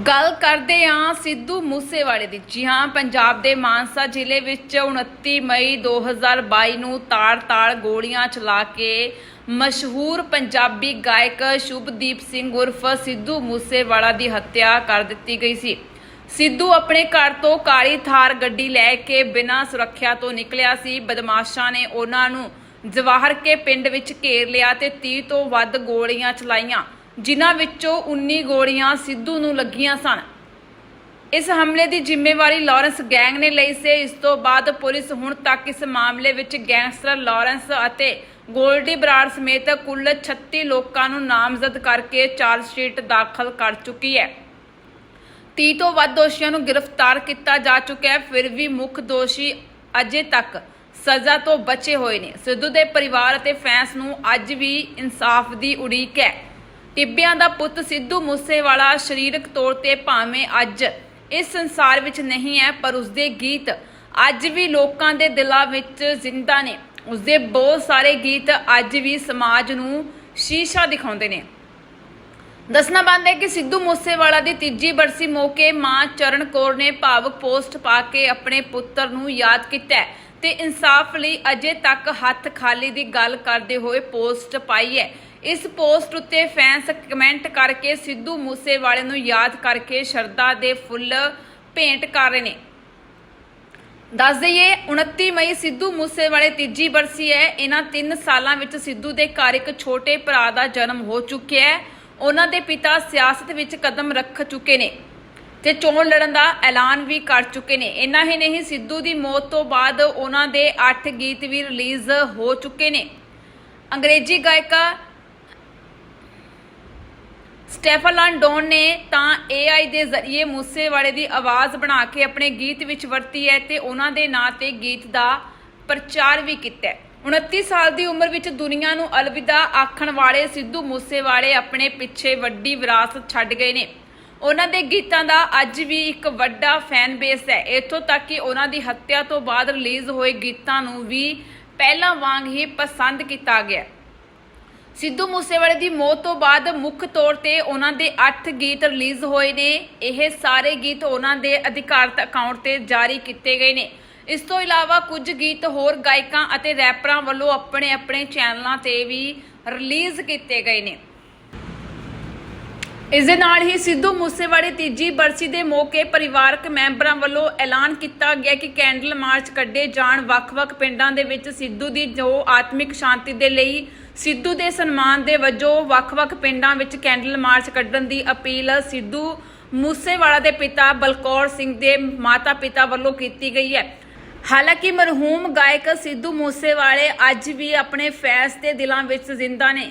ਗੱਲ ਕਰਦੇ ਹਾਂ ਸਿੱਧੂ ਮੂਸੇਵਾਲੇ ਦੀ। ਜੀ ਹਾਂ, ਪੰਜਾਬ ਦੇ ਮਾਨਸਾ ਜ਼ਿਲ੍ਹੇ ਵਿੱਚ 29 ਮਈ 2022 ਨੂੰ ਤਾੜ-ਤਾੜ ਗੋਲੀਆਂ ਚਲਾ ਕੇ ਮਸ਼ਹੂਰ ਪੰਜਾਬੀ ਗਾਇਕ ਸ਼ੁਭਦੀਪ ਸਿੰਘ ਉਰਫ ਸਿੱਧੂ ਮੂਸੇਵਾਲਾ ਦੀ ਹੱਤਿਆ ਕਰ ਦਿੱਤੀ ਗਈ ਸੀ। ਸਿੱਧੂ ਆਪਣੇ ਘਰ ਤੋਂ ਕਾਲੀ ਥਾਰ ਗੱਡੀ ਲੈ ਕੇ ਬਿਨਾਂ ਸੁਰੱਖਿਆ ਤੋਂ ਨਿਕਲਿਆ ਸੀ। ਬਦਮਾਸ਼ਾਂ ਨੇ ਉਹਨਾਂ ਨੂੰ ਜਵਾਹਰ ਕੇ ਪਿੰਡ ਵਿੱਚ ਘੇਰ ਲਿਆ ਤੇ 30 ਤੋਂ ਵੱਧ ਗੋਲੀਆਂ ਚਲਾਈਆਂ। ਜਿਨ੍ਹਾਂ ਵਿੱਚੋਂ 19 ਗੋਲੀਆਂ ਸਿੱਧੂ ਨੂੰ ਲੱਗੀਆਂ ਸਨ। ਇਸ ਹਮਲੇ ਦੀ ਜ਼ਿੰਮੇਵਾਰੀ ਲਾਰੈਂਸ ਗੈਂਗ ਨੇ ਲਈ ਸੀ। ਇਸ ਤੋਂ ਬਾਅਦ ਪੁਲਿਸ ਹੁਣ ਤੱਕ ਇਸ ਮਾਮਲੇ ਵਿੱਚ ਗੈਂਗਸਟਰ ਲਾਰੈਂਸ ਅਤੇ ਗੋਲਡੀ ਬਰਾੜ ਸਮੇਤ ਕੁੱਲ 36 ਲੋਕਾਂ ਨੂੰ ਨਾਮਜ਼ਦ ਕਰਕੇ ਚਾਰਜ ਸ਼ੀਟ ਦਾਖਲ ਕਰ ਚੁੱਕੀ ਹੈ। 30 ਤੋਂ ਵੱਧ ਦੋਸ਼ੀਆਂ ਨੂੰ ਗ੍ਰਿਫਤਾਰ ਕੀਤਾ ਜਾ ਚੁੱਕਿਆ ਹੈ। ਫਿਰ ਵੀ ਮੁੱਖ ਦੋਸ਼ੀ ਅਜੇ ਤੱਕ ਸਜ਼ਾ ਤੋਂ ਬਚੇ ਹੋਏ ਨੇ। ਸਿੱਧੂ ਦੇ ਪਰਿਵਾਰ ਅਤੇ ਫੈਂਸ ਨੂੰ ਅੱਜ ਵੀ ਇਨਸਾਫ ਦੀ ਉਡੀਕ ਹੈ। ਟਿੱਬਿਆਂ ਦਾ ਪੁੱਤ ਸਿੱਧੂ ਮੂਸੇਵਾਲਾ ਸਰੀਰਕ ਤੌਰ ਤੇ ਭਾਵੇਂ ਅੱਜ ਇਸ ਸੰਸਾਰ ਵਿੱਚ ਨਹੀਂ ਹੈ, ਪਰ ਉਸਦੇ ਗੀਤ ਅੱਜ ਵੀ ਲੋਕਾਂ ਦੇ ਦਿਲਾਂ ਵਿੱਚ ਜ਼ਿੰਦਾ ਨੇ। ਉਸਦੇ ਬਹੁਤ ਸਾਰੇ ਗੀਤ ਅੱਜ ਵੀ ਸਮਾਜ ਨੂੰ ਸ਼ੀਸ਼ਾ ਦਿਖਾਉਂਦੇ ਨੇ। ਦੱਸਣਾ ਬੰਦ ਹੈ ਕਿ ਸਿੱਧੂ ਮੂਸੇਵਾਲਾ ਦੀ ਤੀਜੀ ਬਰਸੀ ਮੌਕੇ ਮਾਂ ਚਰਨ ਕੌਰ ਨੇ ਭਾਵਕ ਪੋਸਟ ਪਾ ਕੇ ਆਪਣੇ ਪੁੱਤਰ ਨੂੰ ਯਾਦ ਕੀਤਾ ਤੇ ਇਨਸਾਫ ਲਈ ਅਜੇ ਤੱਕ ਹੱਥ ਖਾਲੀ ਦੀ ਗੱਲ ਕਰਦੇ ਹੋਏ ਪੋਸਟ ਪਾਈ ਹੈ। ਇਸ ਪੋਸਟ ਉੱਤੇ ਫੈਨਸ ਕਮੈਂਟ ਕਰਕੇ ਸਿੱਧੂ ਮੂਸੇਵਾਲੇ ਨੂੰ ਯਾਦ ਕਰਕੇ ਸ਼ਰਧਾ ਦੇ ਫੁੱਲ ਭੇਂਟ ਕਰ ਰਹੇ ਨੇ। ਦੱਸ ਦਈਏ 29 ਮਈ ਸਿੱਧੂ ਮੂਸੇਵਾਲੇ ਤੀਜੀ ਬਰਸੀ ਹੈ। ਇਹਨਾਂ 3 ਸਾਲਾਂ ਵਿੱਚ ਸਿੱਧੂ ਦੇ ਘਰ ਇੱਕ ਛੋਟੇ ਭਰਾ ਦਾ ਜਨਮ ਹੋ ਚੁੱਕਿਆ ਹੈ। ਉਹਨਾਂ ਦੇ ਪਿਤਾ ਸਿਆਸਤ ਵਿੱਚ ਕਦਮ ਰੱਖ ਚੁੱਕੇ ਨੇ ਤੇ ਚੋਣ ਲੜਨ ਦਾ ਐਲਾਨ ਵੀ ਕਰ ਚੁੱਕੇ ਨੇ। ਇੰਨਾ ਹੀ ਨਹੀਂ, ਸਿੱਧੂ ਦੀ ਮੌਤ ਤੋਂ ਬਾਅਦ ਉਹਨਾਂ ਦੇ 8 ਗੀਤ ਵੀ ਰਿਲੀਜ਼ ਹੋ ਚੁੱਕੇ ਨੇ। ਅੰਗਰੇਜ਼ੀ ਗਾਇਕਾ ਸਟੈਫਨ ਡੌਨ ਨੇ ਤਾਂ AI ਦੇ ਜ਼ਰੀਏ ਮੂਸੇਵਾਲੇ ਦੀ ਆਵਾਜ਼ ਬਣਾ ਕੇ ਆਪਣੇ ਗੀਤ ਵਿੱਚ ਵਰਤੀ ਹੈ ਤੇ ਉਹਨਾਂ ਦੇ ਨਾਂ ਤੇ ਗੀਤ ਦਾ ਪ੍ਰਚਾਰ ਵੀ ਕੀਤਾ ਹੈ। 29 ਸਾਲ ਦੀ ਉਮਰ ਵਿੱਚ ਦੁਨੀਆ ਨੂੰ ਅਲਵਿਦਾ ਆਖਣ ਵਾਲੇ ਸਿੱਧੂ ਮੂਸੇਵਾਲੇ ਆਪਣੇ ਪਿੱਛੇ ਵੱਡੀ ਵਿਰਾਸਤ ਛੱਡ ਗਏ ਨੇ। ਉਹਨਾਂ ਦੇ ਗੀਤਾਂ ਦਾ ਅੱਜ ਵੀ ਇੱਕ ਵੱਡਾ ਫੈਨ ਬੇਸ ਹੈ। ਇੱਥੋਂ ਤੱਕ ਕਿ ਉਹਨਾਂ ਦੀ ਹੱਤਿਆ ਤੋਂ ਬਾਅਦ ਰਿਲੀਜ਼ ਹੋਏ ਗੀਤਾਂ ਨੂੰ ਵੀ ਪਹਿਲਾਂ ਵਾਂਗ ਹੀ ਪਸੰਦ ਕੀਤਾ ਗਿਆ ਸਿੱਧੂ ਮੂਸੇਵਾਲੇ ਦੀ ਮੌਤ ਤੋਂ ਬਾਅਦ ਮੁੱਖ ਤੌਰ ਤੇ ਉਹਨਾਂ ਦੇ 8 ਗੀਤ ਰਿਲੀਜ਼ ਹੋਏ ਨੇ। ਇਹ ਸਾਰੇ ਗੀਤ ਉਹਨਾਂ ਦੇ ਅਧਿਕਾਰਤ ਅਕਾਊਂਟ ਤੇ ਜਾਰੀ ਕੀਤੇ ਗਏ ਨੇ। ਇਸ ਤੋਂ ਇਲਾਵਾ ਕੁਝ ਗੀਤ ਹੋਰ ਗਾਇਕਾਂ ਅਤੇ ਰੈਪਰਾਂ ਵੱਲੋਂ ਆਪਣੇ ਆਪਣੇ ਚੈਨਲਾਂ ਤੇ ਵੀ ਰਿਲੀਜ਼ ਕੀਤੇ ਗਏ ਨੇ। ਇਸ ਦੇ ਨਾਲ ਹੀ ਸਿੱਧੂ ਮੂਸੇਵਾਲੇ ਤੀਜੀ ਬਰਸੀ ਦੇ ਮੌਕੇ ਪਰਿਵਾਰਕ ਮੈਂਬਰਾਂ ਵੱਲੋਂ ਐਲਾਨ ਕੀਤਾ ਗਿਆ ਕਿ ਕੈਂਡਲ ਮਾਰਚ ਕੱਢੇ ਜਾਣ ਵੱਖ-ਵੱਖ ਪਿੰਡਾਂ ਦੇ ਵਿੱਚ ਸਿੱਧੂ ਦੀ ਜੋ ਆਤਮਿਕ ਸ਼ਾਂਤੀ ਦੇ ਲਈ ਸਿੱਧੂ ਦੇ ਸਨਮਾਨ ਦੇ ਵਜੋਂ ਵੱਖ-ਵੱਖ ਪਿੰਡਾਂ ਵਿੱਚ ਕੈਂਡਲ ਮਾਰਚ ਕੱਢਣ ਦੀ ਅਪੀਲ ਸਿੱਧੂ ਮੂਸੇਵਾਲਾ ਦੇ ਪਿਤਾ ਬਲਕੌਰ ਸਿੰਘ ਦੇ ਮਾਤਾ-ਪਿਤਾ ਵੱਲੋਂ ਕੀਤੀ ਗਈ ਹੈ। ਹਾਲਾਂਕਿ ਮਰਹੂਮ ਗਾਇਕ ਸਿੱਧੂ ਮੂਸੇਵਾਲੇ ਅੱਜ ਵੀ ਆਪਣੇ ਫੈਸ ਦੇ ਦਿਲਾਂ ਵਿੱਚ ਜ਼ਿੰਦਾ ਨੇ।